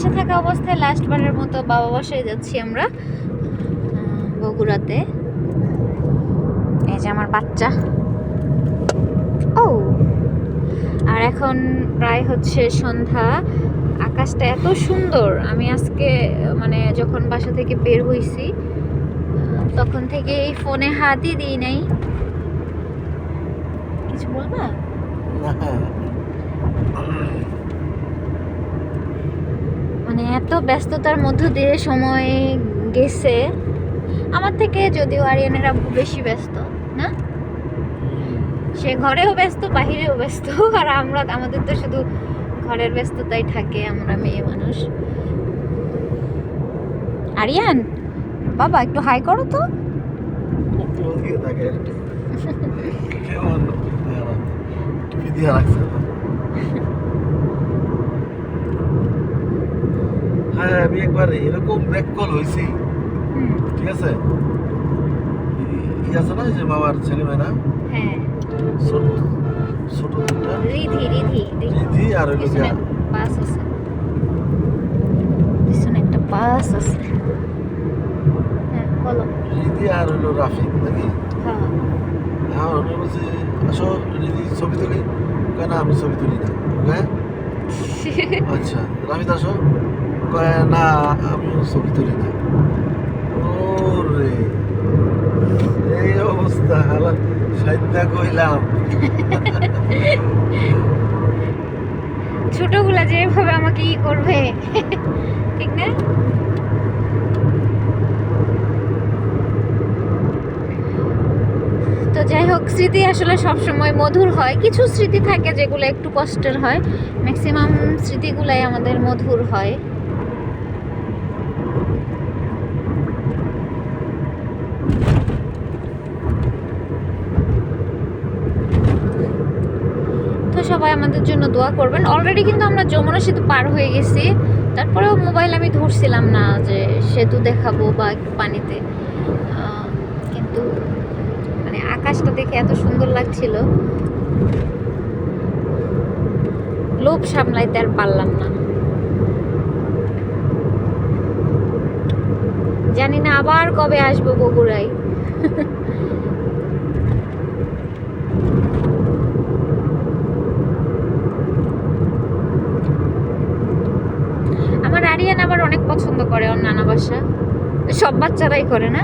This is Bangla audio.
বাসা থাকা অবস্থায় লাস্ট বারের মতো বাবা বাসায় যাচ্ছি আমরা বগুড়াতে। এই যে আমার বাচ্চা। ও! আর এখন প্রায় হচ্ছে সন্ধ্যা। আকাশটা এত সুন্দর। আমি আজকে মানে যখন বাসা থেকে বের হইছি তখন থেকে এই ফোনে হাতই দিই নাই। কিছু বলবা? মানে এত ব্যস্ততার মধ্য দিয়ে সময় গেছে। আমার থেকে যদিও আরিয়ানের আব্বু বেশি ব্যস্ত, না? সে ঘরেও ব্যস্ত, বাহিরেও ব্যস্ত, আর আমরা, আমাদের তো শুধু ঘরের ব্যস্ততাই থাকে, আমরা মেয়ে মানুষ। আরিয়ান, বাবা, একটু হাই করো তো। ওদিকে হ্যাঁ আমি একবার এরকম ব্যাক কল হয়েছি ঠিক আছে? আছে না যে মামার ছেলে মেয়েরা? হ্যাঁ। ছোট ছোট দুটা রিধি রিধি রিধি রিধি আর হইল পিছনে গিয়া বাস আছে। পিছনে একটা বাস আছে। হ্যাঁ বলো। রিধি আর হইল রাফিক নাকি? হ্যাঁ। হ্যাঁ বলছে আসো রিধি ছবি তুলি। কেন আমি ছবি তুলি না? হ্যাঁ? আচ্ছা রাফিদ আসো। কয় না, আমিও ছবি তুলি না। এই অবস্থা, হালা সাইডটা কইলাম। ছোটগুলা যেভাবে আমাকে ই করবে, ঠিক না? তো যাই হোক, স্মৃতি আসলে সবসময় মধুর হয়। কিছু স্মৃতি থাকে যেগুলো একটু কষ্টের হয়। ম্যাক্সিমাম স্মৃতিগুলাই আমাদের মধুর হয়। সবাই আমাদের জন্য দোয়া করবেন। অলরেডি কিন্তু আমরা যমুনা সেতু পার হয়ে গেছি। তারপরেও মোবাইল আমি ধরছিলাম না যে সেতু দেখাবো বা একটু পানিতে। কিন্তু মানে আকাশটা দেখে এত সুন্দর লাগছিল। লোভ সামলাইতে আর পারলাম না। জানি না আবার কবে আসব বগুড়ায় আমার আরিয়ান আবার অনেক পছন্দ করে ওর নানা বাসা। সব বাচ্চারাই করে না?